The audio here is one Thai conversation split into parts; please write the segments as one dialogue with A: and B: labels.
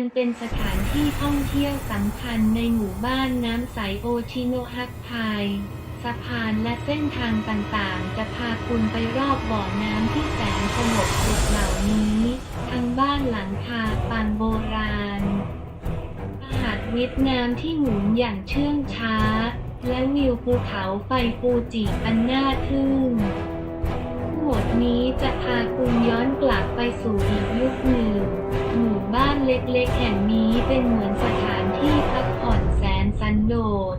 A: ันเป็นสถานที่ท่องเที่ยวสำคัญในหมู่บ้านน้ำใสโอชิโนฮักไทยสะพานและเส้นทางต่างๆ จะพาคุณไปรอบบ่อน้ำที่แสนสงบสุขเหล่านี้ ทั้งบ้านหลังคาปางโบราณหาดวิดน้ำที่หมุนอย่างเชื่องช้า และวิวภูเขาไฟฟูจิอันน่าทึ่งทั้งหมดนี้จะพาคุณย้อนกลับไปสู่อีกยุคหนึ่ง เล็กๆ แห่งนี้เป็นเหมือนสถานที่พักผ่อนแสนสันโดษ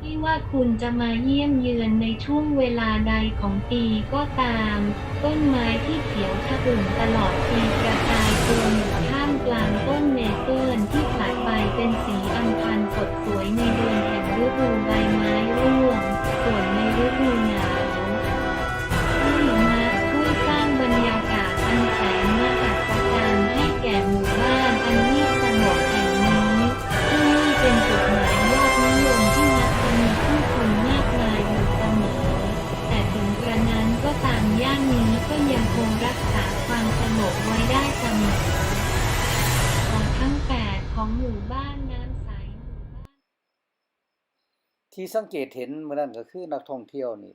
A: ไม่ว่าคุณจะมาเยี่ยมเยือนในช่วงเวลาใดของปีก็ตาม ต้นไม้ที่เขียวชอุ่มตลอดปีกระจายตัวอยู่ท่ามกลางต้น ของหมู่บ้านน้ำใสหมู่บ้าน
B: ที่สังเกตเห็นเมื่อนั้นก็คือนักท่องเที่ยวนี่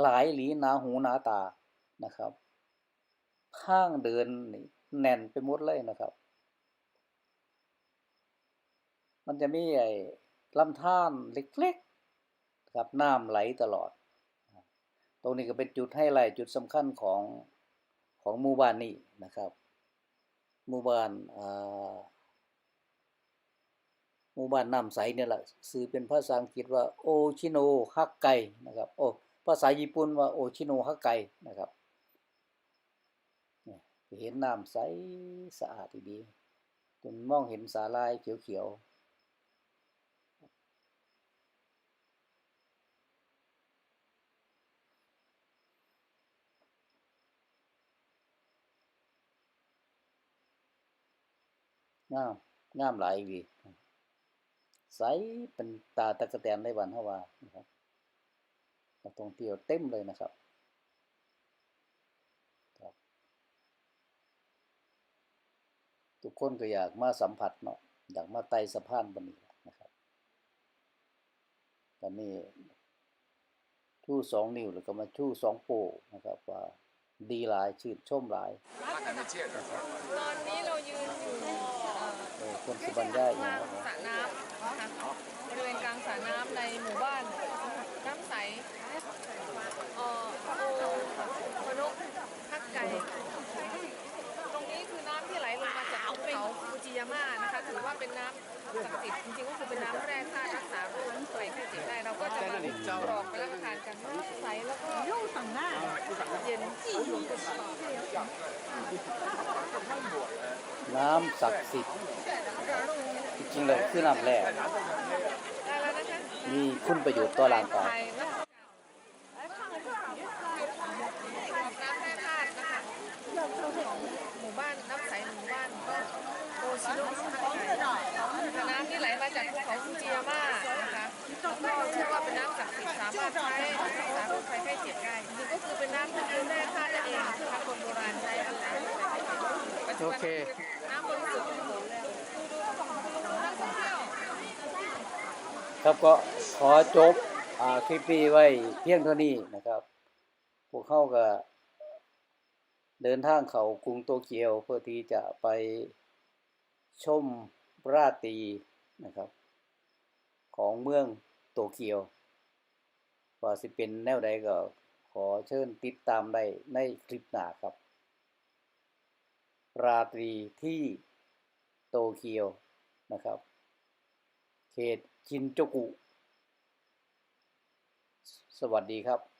B: หลายหลีหนาหูหนาตานะครับข้างเดินนี่แน่นไปหมดเลยนะครับ มันจะมีไอ้ลำธารเล็กๆครับน้ำไหลตลอด ตรงนี้ก็เป็นจุดไฮไลท์จุดสำคัญของของหมู่บ้านนี้นะครับหมู่บ้านอ่า หมู่บ้านน้ำใสเนี่ยแหละซื้อเป็นภาษาอังกฤษว่าโอชิโนฮักไกนะครับโอภาษาญี่ปุ่นว่าโอชิโนฮักไกนะครับเห็นน้ำใสสะอาดดีๆจนมองเห็นสาลายเขียวๆงามงามหลายวี ใสเป็นตาตะกะแตนในวันเฮาว่านะครับนักท่องเที่ยวเต็มเลยนะครับครับ ทุกคนก็อยากมาสัมผัสเนาะอยากมาไต่สะพานบนนี้นะครับตอนนี้ชู้สองนิ้วแล้วก็มาชู้สองโป้นะครับว่าดีหลายชื่นชมหลาย
C: ตอนนี้เรายืนอยู่
B: เออคนสุบรรยายอย่าง
C: ข้าง
B: นี้
C: บริเวณกลางสระน้ำในหมู่บ้านน้ำใสเอ่อโอมนกฮักไก่ตรงนี้คือน้ำที่ไหลลงมาจากภูเขาฟูจิยาม่านะคะ ถือว่าเป็นน้ำศักดิ์สิทธิ์จริงๆก็คือเป็นน้ำแร่ธาตุรักษาโรคไข้ไข้เจ็บได้เราก็จะมากรอกไปรับประทานกันน้ำใสแล้วก็เย็น
B: น้ำศักดิ์สิทธิ์ ริงๆเลยคือน้ำแร่
C: ได้แล้วนะคะ
B: มีคุณประโยชน์ต่อร่างกาย
C: น้ำแร่ธาตุนะคะของหมู่บ้านน้ำใสหมู่บ้านก็โอชิโนะน้ำที่ไหลมาจากภูเขาฟูจิยาม่านะคะแล้วก็เชื่อว่าเป็นน้ำศักดิ์สิทธิ์สามารถใช้รักษาโรคภัยไข้เจ็บได้จริงๆก็คือเป็นน้ำที่เป็นแร่ธาตุนั่นเองนะคะคนโบราณใช้รักษาโรคภัยไข้เจ็บปัจจุ
B: โอ
C: บัน
B: เค
C: น้ำบริสุทธิ์นักท่องเที่ยว
B: ครับก็ขอจบคลิปนี้ไว้เพียงเท่านี้นะครับ พวกเข้าก็เดินทางเขากรุงโตเกียวเพื่อที่จะไปชมราตรีนะครับ ของเมืองโตเกียวว่าสิเป็นแนวใดก็ขอเชิญติดตามได้ในคลิปหน้าครับ ราตรีที่โตเกียวนะครับ เขตชินโจกุ สวัสดีครับ